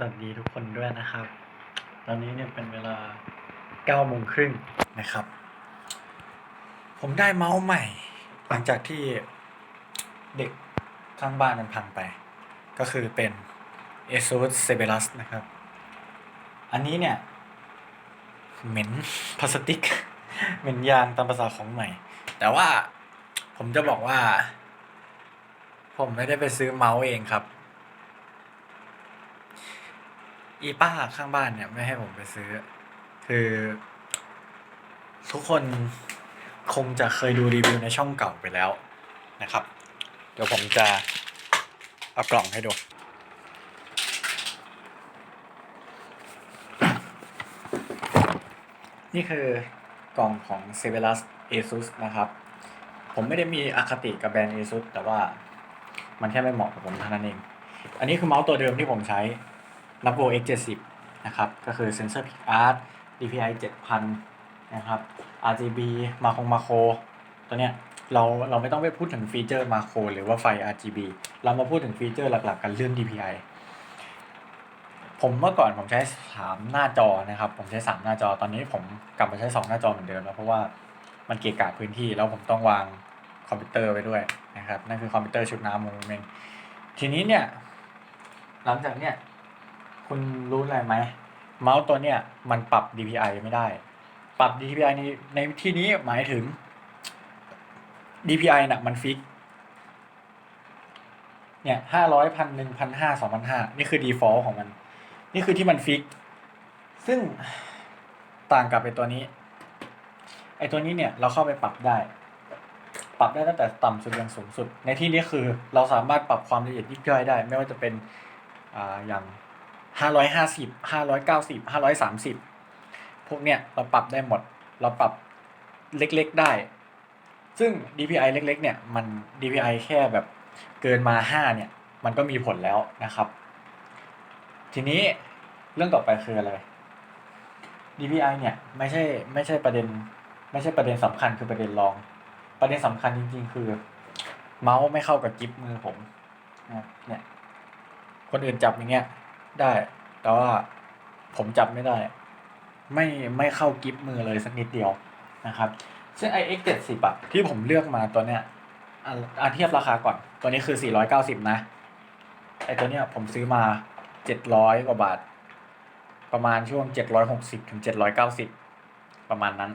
สวัสดีทุกคนด้วยนะครับ ตอนนี้เนี่ยเป็นเวลาเก้าโมงครึ่งนะครับ ผมได้เมาส์ใหม่ หลังจากที่เด็กข้างบ้านมันพังไป ก็คือเป็น ASUS Severus นะครับ อันนี้เนี่ย เหม็นพลาสติก เหม็นยางตามภาษาของใหม่ แต่ว่าผมจะบอกว่า ผมไม่ได้ไปซื้อเมาส์เองครับ อีป้าข้างบ้านเนี่ยไม่ให้ผมไปซื้อ คือ ทุกคนคงจะเคยดูรีวิวในช่องเก่าไปแล้วนะครับ เดี๋ยวผมจะเอากล่องให้ดู นี่คือกล่องของ s e v e r u s ASUS นะครับ ผมไม่ได้มีอคติกับแบรนด์ ASUS แต่ว่ามันแค่ไม่เหมาะกับผมเท่านั้นเอง อันนี้คือเมาส์ตัวเดิมที่ผมใช้ n a v o X70 นะครับ ก็คือ Sensor Pic Art DPI 7000 นะครับ RGB มาคงมาโคตัวเนี้ยเราเราไม่ต้องไปพูดถึงฟีเจอร์มาโครหรือว่าไฟ RGB เรามาพูดถึงฟีเจอร์หลักๆ กันเรื่อง DPI ผมเมื่อก่อนผมใช้ 3 หน้าจอนะครับ ผมใช้ 3 หน้าจอตอนนี้ผมกลับมาใช้ 2 หน้าจอเหมือนเดิมแล้วเพราะว่ามันเกะกะพื้นที่แล้วผมต้องวางคอมพิวเตอร์ไว้ด้วยนะครับนั่นคือคอมพิวเตอร์ชุดน้ำโมเมนทีนี้เนี่ยหลังจากเนี่ย คุณรู้อะไรไหมเมาส์ตัวเนี่ยมันปรับ DPI ไม่ได้ ปรับ DPI ในในที่นี้หมายถึง DPI น่ะมันฟิก เนี่ยห้าร้อยพันหนึ่งพันห้าสองพันห้านี่คือ default ของมัน นี่คือที่มันฟิก ซึ่งต่างกับไอตัวนี้ ไอตัวนี้เนี่ยเราเข้าไปปรับได้ ปรับได้ตั้งแต่ต่ำสุดยันสูงสุด ในที่นี้คือเราสามารถปรับความละเอียดยิบย่อยได้ ไม่ว่าจะเป็นอ่าอย่าง ห้าร้อยห้าสิบห้าร้อยเก้าสิบห้าร้อยสามสิบพวกเนี้ยเราปรับได้หมด เราปรับเล็กๆได้ ซึ่ง DPI เล็กๆเนี่ยมัน DPI แค่แบบเกินมาห้าเนี่ย มันก็มีผลแล้วนะครับ ทีนี้เรื่องต่อไปคืออะไร DPI เนี่ยไม่ใช่ไม่ใช่ประเด็น ไม่ใช่ประเด็นสำคัญคือประเด็นรอง ประเด็นสำคัญจริง ๆ คือ เมาส์ไม่เข้ากับกิฟมือผมนะเนี่ยคนอื่นจับอย่างเงี้ย ได้ แต่ว่าผมจับไม่ได้ ไม่ไม่เข้ากิฟมือเลยสักนิดเดียวนะครับ ซึ่ง iX 70อะที่ผมเลือกมาตัวเนี้ยอะอะเทียบราคาก่อน ตัวนี้คือ 490 นะ ไอตัวเนี้ยผมซื้อมา 700 กว่าบาท ประมาณช่วง 760ถึง790 ประมาณนั้น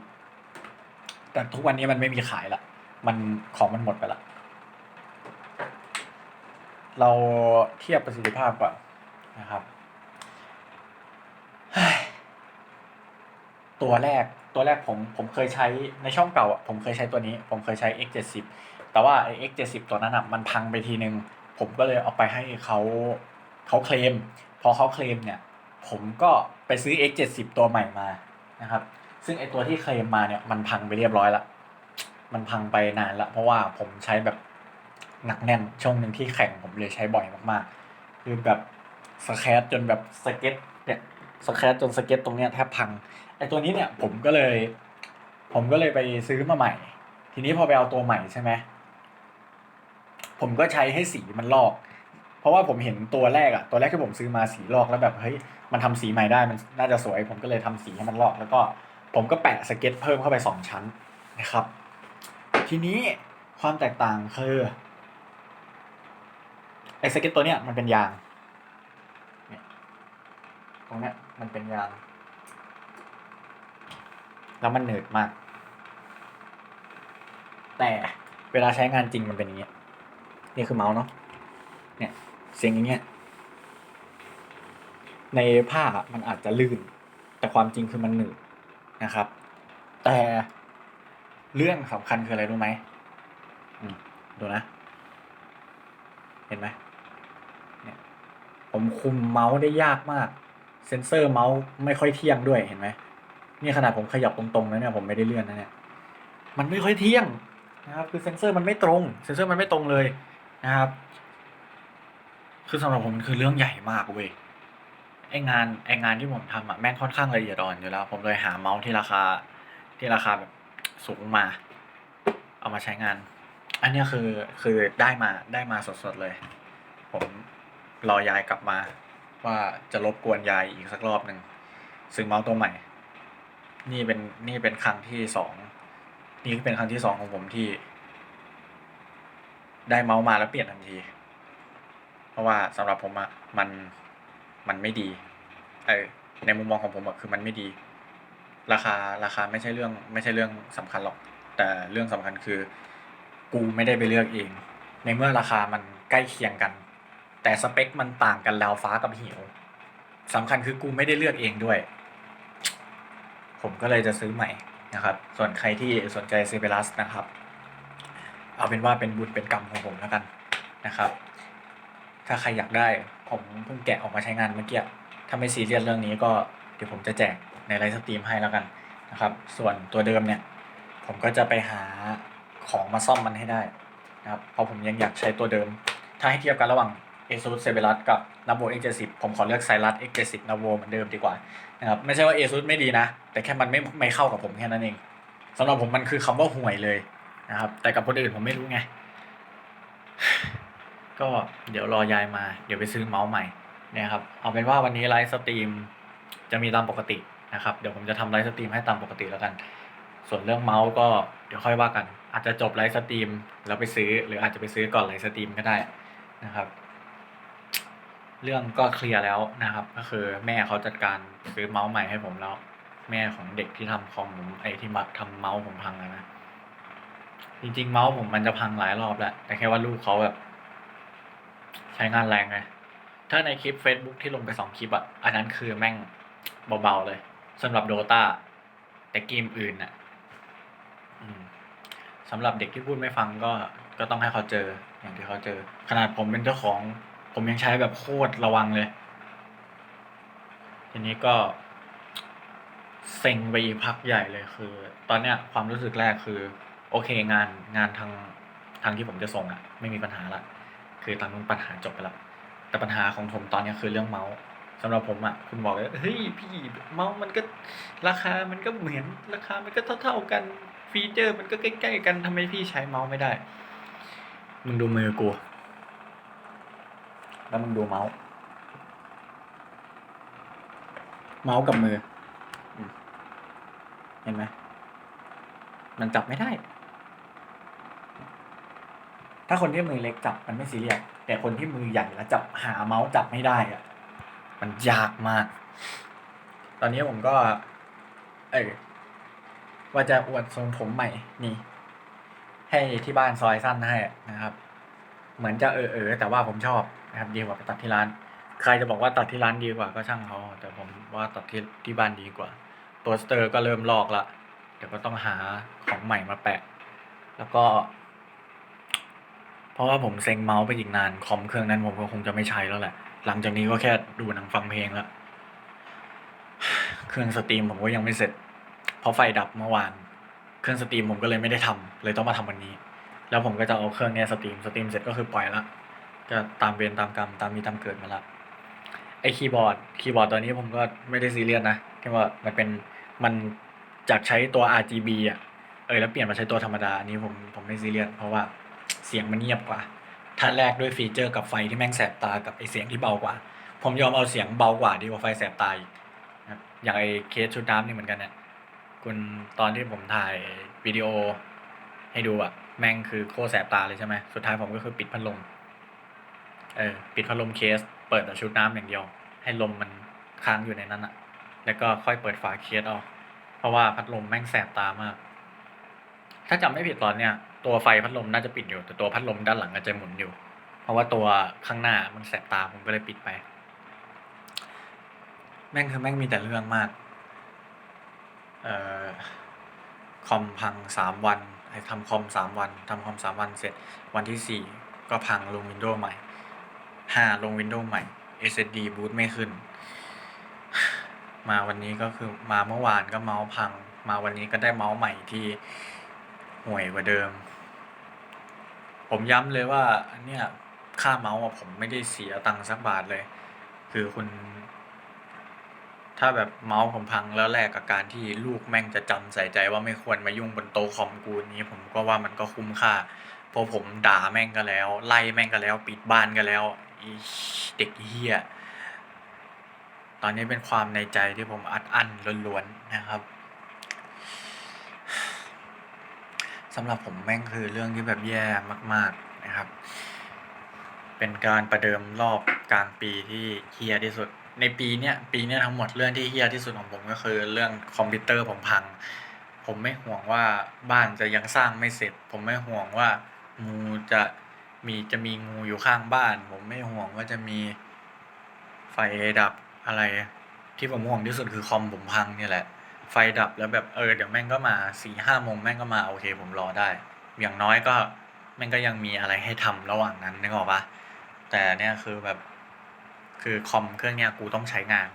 แต่ทุกวันนี้มันไม่มีขายละ มันของมันหมดไปละ เราเทียบประสิทธิภาพก่อนนะครับเฮ้ย ตัวแรกตัวแรกผมผมเคยใช้ในช่องเก่าอะผมเคยใช้ตัวนี้ ผมเคยใช้ X70 แต่ว่าไอ้ X70 ตัวนั้นอะมันพังไปทีนึง ผมก็เลยเอาไปให้เขาเขาเคลม พอเขาเคลมเนี่ย ผมก็ไปซื้อ X70 ตัวใหม่มานะครับ ซึ่งไอตัวที่เคลมมาเนี่ยมันพังไปเรียบร้อยละมันพังไปนานละเพราะว่าผมใช้แบบหนักแน่นช่วงหนึ่งที่แข่งผมเลยใช้บ่อยมากๆ คือแบบสแครตจนแบบสเก็ตเนี่ยสแครตจนสเก็ตตรงเนี้ยแทบพัง อตัวนี้เนี่ยผมก็เลย ผมก็เลยไปซื้อมาใหม่ ทีนี้พอไปเอาตัวใหม่ใช่ไหมผมก็ใช้ให้สีมันลอก เพราะว่าผมเห็นตัวแรกอะตัวแรกที่ผมซื้อมาสีลอกแล้วแบบเฮ้ยมันทำสีใหม่ได้มันน่าจะสวย ผมก็เลยทำสีให้มันลอก แล้วก็ผมก็แปะสเก็ตเพิ่มเข้าไปสองชั้นนะครับ ทีนี้ความแตกต่างคือไอ้สเก็ตตัวเนี้ยมันเป็นยางเนี่ยตรงเนี้ยมันเป็นยาง แล้วมันเหนืดมาก แต่เวลาใช้งานจริงมันเป็นอย่างเงี้ยนี่คือเมาส์เนาะเนี่ยเสียงอย่างเงี้ยในผ้ามันอาจจะลื่น แต่ความจริงคือมันหนืดนะครับ แต่เรื่องสำคัญคืออะไรรู้ไหมอืมดูนะ เห็นไหมเนี่ยผมคุมเมาส์ได้ยากมาก เซนเซอร์เมาส์ไม่ค่อยเที่ยงด้วยเห็นไหม นี่ขนาดผมขยับตรงๆแล้วเนี่ยผมไม่ได้เลื่อนนะเนี่ยมันไม่ค่อยเที่ยงนะครับคือเซนเซอร์มันไม่ตรงเซนเซอร์มันไม่ตรงเลยนะครับ คือสำหรับผมมันคือเรื่องใหญ่มากเว้ยไองานไองานที่ผมทำอะแม่งค่อนข้างละเอียดอ่อนอยู่แล้ว ผมเลยหาเมาส์ที่ราคาที่ราคาแบบสูงมา เอามาใช้งาน อันนี้คือคือได้มาได้มาสดๆเลย ผมรอยายกลับมา ว่าจะรบกวนยายอีกสักรอบหนึ่งซื้อเมาส์ตัวใหม่ นี่เป็นนี่เป็นครั้งที่สองนี่เป็นครั้งที่สองของผมที่ ได้เมาส์มาแล้วเปลี่ยนทันที เพราะว่าสำหรับผมอะมันมันไม่ดีเออในมุมมองของผมอะคือมันไม่ดี ราคาราคาไม่ใช่เรื่อง ไม่ใช่เรื่องสำคัญหรอก แต่เรื่องสำคัญคือ กูไม่ได้ไปเลือกเอง ในเมื่อราคามันใกล้เคียงกัน แต่สเปคมันต่างกันแล้วฟ้ากับเหวสำคัญคือกูไม่ได้เลือกเองด้วย ผมก็เลยจะซื้อใหม่นะครับ ส่วนใครที่สนใจเซเบรัสนะครับ เอาเป็นว่าเป็นบุญเป็นกรรมของผมแล้วกันนะครับ ถ้าใครอยากได้ผมเพิ่งแกะออกมาใช้งานเมื่อกี้ถ้าไม่ซีเรียสเรื่องนี้ก็เดี๋ยวผมจะแจกในไลฟ์สตรีมให้แล้วกันนะครับ ส่วนตัวเดิมเนี่ย ผมก็จะไปหาของมาซ่อมมันให้ได้นะครับ เพราะผมยังอยากใช้ตัวเดิม ถ้าให้เทียบกันระหว่าง ASUS c e b e r u s กับ Navo X70 ผมขอเลือก Cyrus X70 Navo เหมือนเดิมดีกว่านะครับไม่ใช่ว่า ASUS ไม่ดีนะ แต่แค่มันไม่ไม่เข้ากับผมแค่นั้นเองสำหรับผมมันคือคำว่าห่วยเลยนะครับ แต่กับคนอื่นผมไม่รู้ไง ก็เดี๋ยวรอยายมา เดี๋ยวไปซื้อเมาส์ใหม่นี่ยครับ เอาเป็นว่าวันนี้ไลฟ์สตรีมจะมีตามปกตินะครับ เดี๋ยวผมจะทำไลฟ์สตรีมให้ตามปกติแล้วกัน ส่วนเรื่องเมาส์ก็เดี๋ยวค่อยว่ากัน อาจจะจบไลฟ์สตรีมแล้วไปซื้อ หรืออาจจะไปซื้อก่อนไลฟ์สตรีมก็ได้นะครับ เรื่องก็เคลียร์แล้วนะครับ ก็คือแม่เขาจัดการซื้อเมาส์ใหม่ให้ผมแล้ว แม่ของเด็กที่ทำคอมผมไอที่มาทำเมาส์ผมพังอะนะจริงๆเมาส์ผมมันจะพังหลายรอบแล้วแต่แค่ว่าลูกเขาแบบ ใช้งานแรงไงถ้าในคลิป Facebook ที่ลงไปสองคลิปอะอันนั้นคือแม่งเบาๆเลยสำหรับโดตาแต่เกมอื่นอะอืมสำหรับเด็กที่พูดไม่ฟังก็ก็ต้องให้เขาเจออย่างที่เขาเจอ ขนาดผมเป็นเจ้าของ ผมยังใช้แบบโคตรระวังเลย ทีนี้ก็เซ็งไปอีกพักใหญ่เลยคือ ตอนเนี้ยความรู้สึกแรกคือ โอเคงานงานทางทางที่ผมจะส่งอะไม่มีปัญหาละคือทางนู้นปัญหาจบไปแล้วแต่ปัญหาของผมตอนนี้คือเรื่องเมาส์สำหรับผมอะคุณบอกเลยเฮ้ยพี่เมาส์มันก็ราคามันก็เหมือนราคามันก็เท่าๆกันฟีเจอร์ มันก็ใกล้ๆกันทำไมพี่ใช้เมาส์ไม่ได้มึงดูมือกู แล้วมึงดูเมาส์ เมาส์กับมืออืมเห็นไหมมันจับไม่ได้ ถ้าคนที่มือเล็กจับมันไม่ซีเรียสแต่คนที่มือใหญ่แล้วจับหาเมาส์จับไม่ได้อะมันยากมาก ตอนนี้ผมก็ เออว่าจะอวดทรงผมใหม่นี่ ให้ที่บ้านซอยสั้นให้นะครับ เหมือนจะเออเออแต่ว่าผมชอบนะครับดีกว่าไปตัดที่ร้าน ใครจะบอกว่าตัดที่ร้านดีกว่าก็ช่างเขาแต่ผมว่าตัดที่ที่บ้านดีกว่าตัวสเตอร์ก็เริ่มลอกละเดี๋ยวก็ต้องหาของใหม่มาแปะ แล้วก็ เพราะว่าผมเซ็งเมาส์ไปอีกนานคอมเครื่องนั้นผมก็คงจะไม่ใช้แล้วแหละ หลังจากนี้ก็แค่ดูหนังฟังเพลงล้วเครื่องสตรีมผมก็ยังไม่เสร็จ เพราะไฟดับเมื่อวาน เครื่องสตรีมผมก็เลยไม่ได้ทำเลยต้องมาทำวันนี้ แล้วผมก็จะเอาเครื่องเนี้ยสตรีมสตรีมเสร็จก็คือปล่อยละก็ตามเวรตามกรรมตามมีตามเกิดมาละไอคีย์บอร์ดคีย์บอร์ดตัวนี้ผมก็ไม่ได้ซีเรียสนะแค่ว่ามันเป็นมันจากใช้ตัว RGB อะเออแล้วเปลี่ยนมาใช้ตัวธรรมดาอันนี้ผมผมไม่ซีเรียสเพราะว่าเสียงมันเงียบกว่าถ้าแลกด้วยฟีเจอร์กับไฟที่แม่งแสบตากับไอเสียงที่เบากว่า ผมยอมเอาเสียงเบากว่าดีกว่าไฟแสบตาอีกนะอย่างไอเคสชุดน้ำนี่เหมือนกันเนี่ยคุณตอนที่ผมถ่ายวิดีโอให้ดูอะ แม่งคือโคแสบตาเลยใช่ไหมสุดท้ายผมก็คือปิดพัดลม เออ ปิดพัดลมเคส เปิดแต่ชุดน้ำอย่างเดียว ให้ลมมันค้างอยู่ในนั้นอะแล้วก็ค่อยเปิดฝาเคสออก เพราะว่าพัดลมแม่งแสบตามาก ถ้าจำไม่ผิดตอนเนี้ยตัวไฟพัดลมน่าจะปิดอยู่ แต่ตัวพัดลมด้านหลังอาจจะหมุนอยู่ เพราะว่าตัวข้างหน้ามันแสบตาผมก็เลยปิดไป แม่งคือแม่งมีแต่เรื่องมาก เอ่อ คอมพังสามวัน ทำคอมสามวันทำคอมสามวันเสร็จวันที่สี่ก็พังลงวินโดว์ใหม่ห้าลงวินโดว์ใหม่ SSD บูตไม่ขึ้น มาวันนี้ก็คือมาเมื่อวานก็เมาส์พัง มาวันนี้ก็ได้เมาส์ใหม่ที่ห่วยกว่าเดิม ผมย้ำเลยว่าอันเนี้ยค่าเมาส์ผมไม่ได้เสียตังค์สักบาทเลย คือคุณ ถ้าแบบเมาส์ผมพังแล้วแลกกับการที่ลูกแม่งจะจำใส่ใจว่าไม่ควรมายุ่งบนโต๊ะคอมกูนี้ผมก็ว่ามันก็คุ้มค่าเพราะผมด่าแม่งก็แล้ว ไล่แม่งก็แล้ว ปิดบ้านก็แล้วเด็กเฮียตอนนี้เป็นความในใจที่ผมอัดอั้นล้วนๆนะครับสำหรับผมแม่งคือเรื่องที่แบบแย่มาก ๆนะครับ เป็นการประเดิมรอบกลางปีที่เฮียที่สุด ในปีเนี้ยปีเนี้ยทั้งหมดเรื่องที่เฮี้ยที่สุดของผมก็คือเรื่องคอมพิวเตอร์ผมพัง ผมไม่ห่วงว่าบ้านจะยังสร้างไม่เสร็จ ผมไม่ห่วงว่างูจะมีจะมีงูอยู่ข้างบ้าน ผมไม่ห่วงว่าจะมีไฟดับอะไร ที่ผมห่วงที่สุดคือคอมผมพังเนี่ยแหละ ไฟดับแล้วแบบเออเดี๋ยวแม่งก็มาสี่ห้าโมงแม่งก็มาโอเค ผมรอได้ อย่างน้อยก็แม่งก็ยังมีอะไรให้ทำระหว่างนั้นนึกออกปะแต่เนี่ยคือแบบ คือคอมเครื่องเนี้ยกูต้องใช้งาน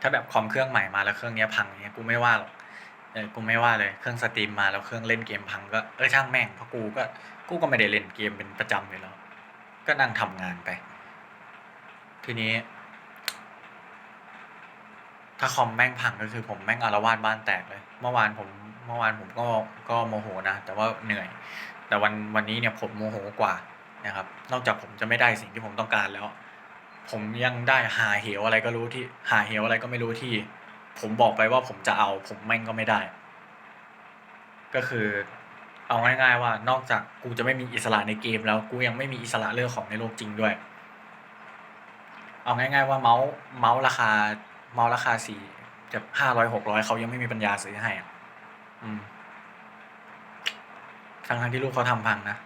ถ้าแบบคอมเครื่องใหม่มาแล้วเครื่องเนี้ยพังเนี้ยกูไม่ว่าหรอกเออกูไม่ว่าเลยเครื่องสตรีมมาแล้วเครื่องเล่นเกมพังก็เออช่างแม่งเพราะกูก็กูก็ไม่ได้เล่นเกมเป็นประจำอยู่แล้ว ก็นั่งทำงานไป ทีนี้ ถ้าคอมแม่งพังก็คือผมแม่งอารวาสบ้านแตกเลย เมื่อวานผมเมื่อวานผมก็ก็โมโหนะ แต่ว่าเหนื่อย แต่วันวันนี้เนี่ยผมโมโหกว่านะครับ นอกจากผมจะไม่ได้สิ่งที่ผมต้องการแล้ว ผมยังได้หาเหวอะไรก็รู้ที่ หาเหวอะไรก็ไม่รู้ที่ ผมบอกไปว่าผมจะเอา ผมแม่งก็ไม่ได้ ก็คือ เอาง่ายๆว่านอกจากกูจะไม่มีอิสระในเกม แล้วกูยังไม่มีอิสระเรื่องของในโลกจริงด้วย เอาง่าย ๆ ว่าเมาส์เมาส์ราคา เมาส์ราคาสี่จะห้าร้อยหกร้อยเขายังไม่มีปัญญาซื้อให้อะ อืมทั้งทั้งๆที่ลูกเขาทำพังนะ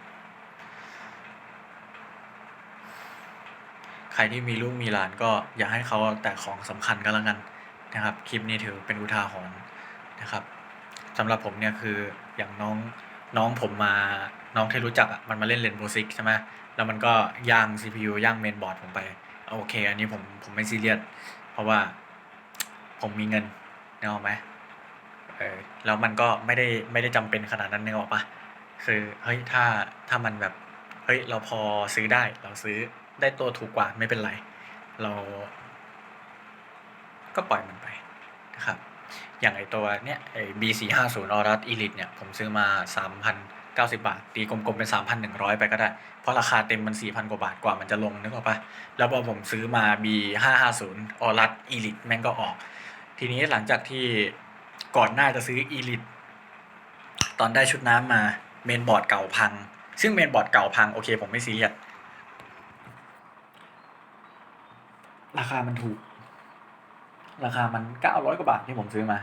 ใค รที่มีลูกมีหลานก็อย่าให้เขาแตะของสำคัญก็แล้วกันนะครับ คลิปนี้ถือเป็นอุทาหรณ์นะครับสำหรับผมเนี่ยคืออย่างน้องน้องผมมาน้องที่รู้จักอะมันมาเล่นเลนโบซิกใช่ไหมแล้วมันก็ย่าง CPU ย่างเมนบอร์ดผมไปโอเค อันนี้ผมผมไม่ซีเรียสเพราะว่าผมมีเงินนึกออกไหมเออแล้วมันก็ไม่ได้ไม่ได้จำเป็นขนาดนั้นนึกออกปะคือเฮ้ยถ้าถ้ามันแบบเฮ้ยเราพอซื้อได้เราซื้อ ได้ตัวถูกกว่าไม่เป็นไร เราก็ปล่อยมันไปนะครับ อย่างไอตัวเนี้ยไอ B 4 5 0 Aorus Elite เนี่ย ผมซื้อมา 3,090 บาท ตีกลมๆเป็น 3,100 ไปก็ได้ เพราะราคาเต็มมัน 4,000 กว่าบาทกว่ามันจะลงนึกออกปะแล้วพอผมซื้อมา B 5 5 0 Aorus Elite แม่งก็ออก ทีนี้หลังจากที่ก่อนหน้าจะซื้อ Elite ตอนได้ชุดน้ำมาเมนบอร์ดเก่าพัง ซึ่งเมนบอร์ดเก่าพังโอเคผมไม่ซีเรียส ราคามันถูก ราคามันเก้าร้อยกว่าบาทที่ผมซื้อมา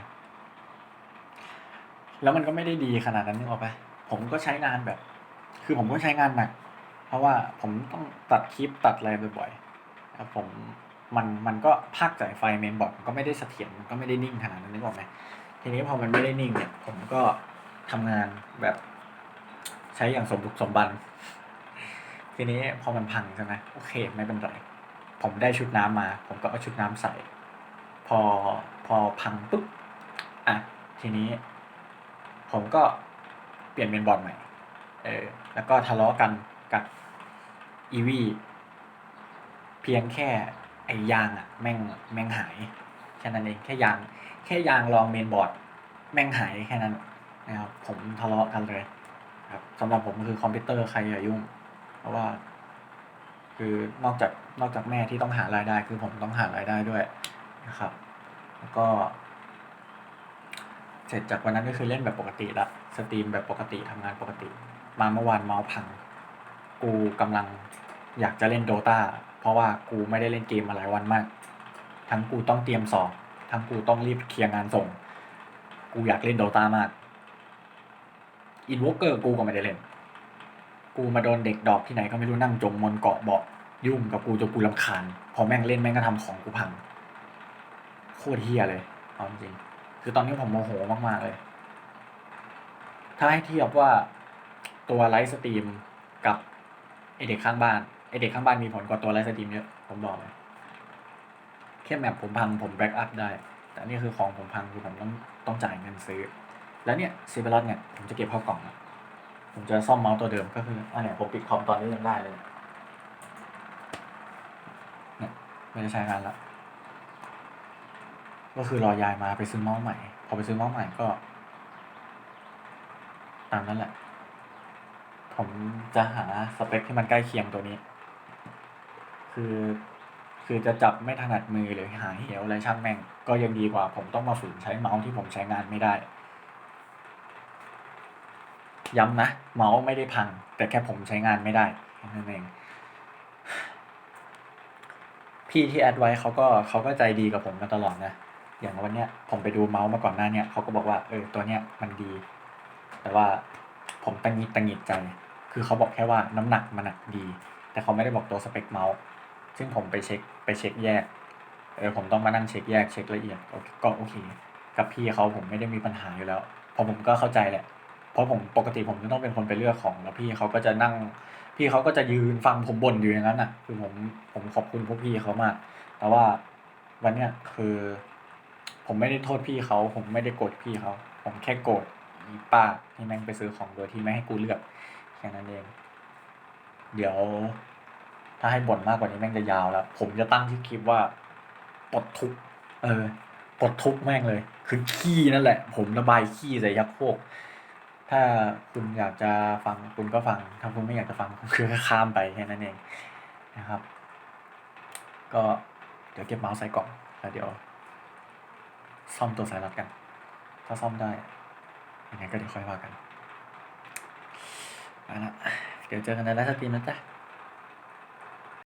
แล้วมันก็ไม่ได้ดีขนาดนั้นนึกออกปะผมก็ใช้งานแบบ คือผมก็ใช้งานหนัก เพราะว่าผมต้องตัดคลิปตัดอะไรบ่อยๆครับผมมันมันก็ภาคจ่ายไฟเมนบอร์ดก็ไม่ได้เสถียรก็ไม่ได้นิ่งขนาดนั้นนึกออกไหมทีนี้พอมันไม่ได้นิ่งเนี่ย ผมก็ทำงานแบบใช้อย่างสมบุกสมบัน ทีนี้พอมันพังใช่ไหมโอเค ไม่เป็นไร ผมได้ชุดน้ำมา ผมก็เอาชุดน้ำใส่ พอพอพังปุ๊บอะทีนี้ ผมก็เปลี่ยนเป็นบอร์ดใหม่ เออ แล้วก็ทะเลาะกันกับอีวีเพียงแค่ไอ้ยางอะแม่งแม่งหายแค่นั้นเองแค่ยาง แค่ยางรองเมนบอร์ดแม่งหายแค่นั้นนะครับผมทะเลาะกันเลย ครับสำหรับผมคือคอมพิวเตอร์ใครอย่ายุ่ง เพราะว่า คือนอกจากนอกจากแม่ที่ต้องหารายได้ คือผมต้องหารายได้ด้วยนะครับ แล้วก็ เสร็จจากวันนั้นก็คือเล่นแบบปกติละสตรีมแบบปกติทำงานปกติ มาเมื่อวานเมาส์พัง กูกำลังอยากจะเล่นโดตาเพราะว่ากูไม่ได้เล่นเกมมาหลายวันมาก ทั้งกูต้องเตรียมสอบทั้งกูต้องรีบเคลียร์งานส่ง กูอยากเล่นโดตามากอินวอเกอร์กูก็ไม่ได้เล่น กูมาโดนเด็กดอกที่ไหนก็ไม่รู้นั่งจมมนเกาะเบาะยุ่งกับกูจนกูรำคาญ พอแม่งเล่นแม่งก็ทำของกูพัง โคตรเฮียเลยเอาจริงคือตอนนี้ผมโมโหมากๆเลย ถ้าให้เทียบว่าตัวไลฟ์สตรีมกับไอเด็กข้างบ้านไอเด็กข้างบ้านมีผลกว่าตัวไลฟ์สตรีมเยอะผมบอกเลยแค่แมปผมพังผมแบ็กอัพได้ แต่นี่คือของผมพังคือผมต้องต้องจ่ายเงินซื้อ แล้วเนี่ยซีเบลอเนี่ยผมจะเก็บเข้ากล่องอะ ผมจะซ่อมเมาส์ตัวเดิมก็คืออันนี้ผมปิดคอมตอนนี้ยังได้เลยเนี่ยไม่ได้ใช้งานแล้ว ก็คือรอยายมาไปซื้อเมาส์ใหม่ พอไปซื้อเมาส์ใหม่ก็ ตามนั้นแหละ ผมจะหาสเปคที่มันใกล้เคียงตัวนี้ คือคือจะจับไม่ถนัดมือหรือหาเหวอะไรช่างแม่ง ก็ยังดีกว่าผมต้องมาฝืนใช้เมาส์ที่ผมใช้งานไม่ได้ ย้ำนะ เมาส์ไม่ได้พัง แต่แค่ผมใช้งานไม่ได้นั้นเองพี่ที่แอดไว้เขาก็เขาก็ใจดีกับผมมาตลอดนะ อย่างวันเนี้ยผมไปดูเมาส์มาก่อนหน้าเนี้ยเขาก็บอกว่าเออตัวเนี้ยมันดี แต่ว่าผมตังหิดตังหิดใจ คือเขาบอกแค่ว่าน้ำหนักมันหนักดี แต่เขาไม่ได้บอกตัวสเปคเมาส์ ซึ่งผมไปเช็คไปเช็คแยก เออผมต้องมานั่งเช็คแยกเช็คละเอียดก็โอเค กับพี่เขาผมไม่ได้มีปัญหาอยู่แล้วพราะผมก็เข้าใจแหละ เพราะผมปกติผมจะต้องเป็นคนไปเลือกของ แล้วพี่เขาก็จะนั่ง พี่เขาก็จะยืนฟังผมบ่นอยู่อย่างนั้นอะ คือผมผมขอบคุณพวกพี่เขามาก แต่ว่าวันเนี้ยคือ ผมไม่ได้โทษพี่เขา ผมไม่ได้โกรธพี่เขา ผมแค่โกรธป้าที่แม่งไปซื้อของโดยที่ไม่ให้กูเลือกแค่นั้นเอง เดี๋ยว ถ้าให้บ่นมากกว่านี้แม่งจะยาวแล้ว ผมจะตั้งที่คลิปว่าปลดทุกเออปลดทุกแม่งเลย คือขี้นั่นแหละ ผมระบายขี้ใส่ยักษ์โคก ถ้าคุณอยากจะฟังคุณก็ฟัง ถ้าคุณไม่อยากจะฟังคุณคือข้ามไปแค่นั้นเองนะครับ ก็เดี๋ยวเก็บเมาส์ใส่กล่องแล้วเดี๋ยว ซ่อมตัวสายรัดกัน ถ้าซ่อมได้ยังไงก็เดี๋ยวค่อยว่ากันไปละเดี๋ยวเจอกันในไลฟ์สตรีมนะจ๊ะ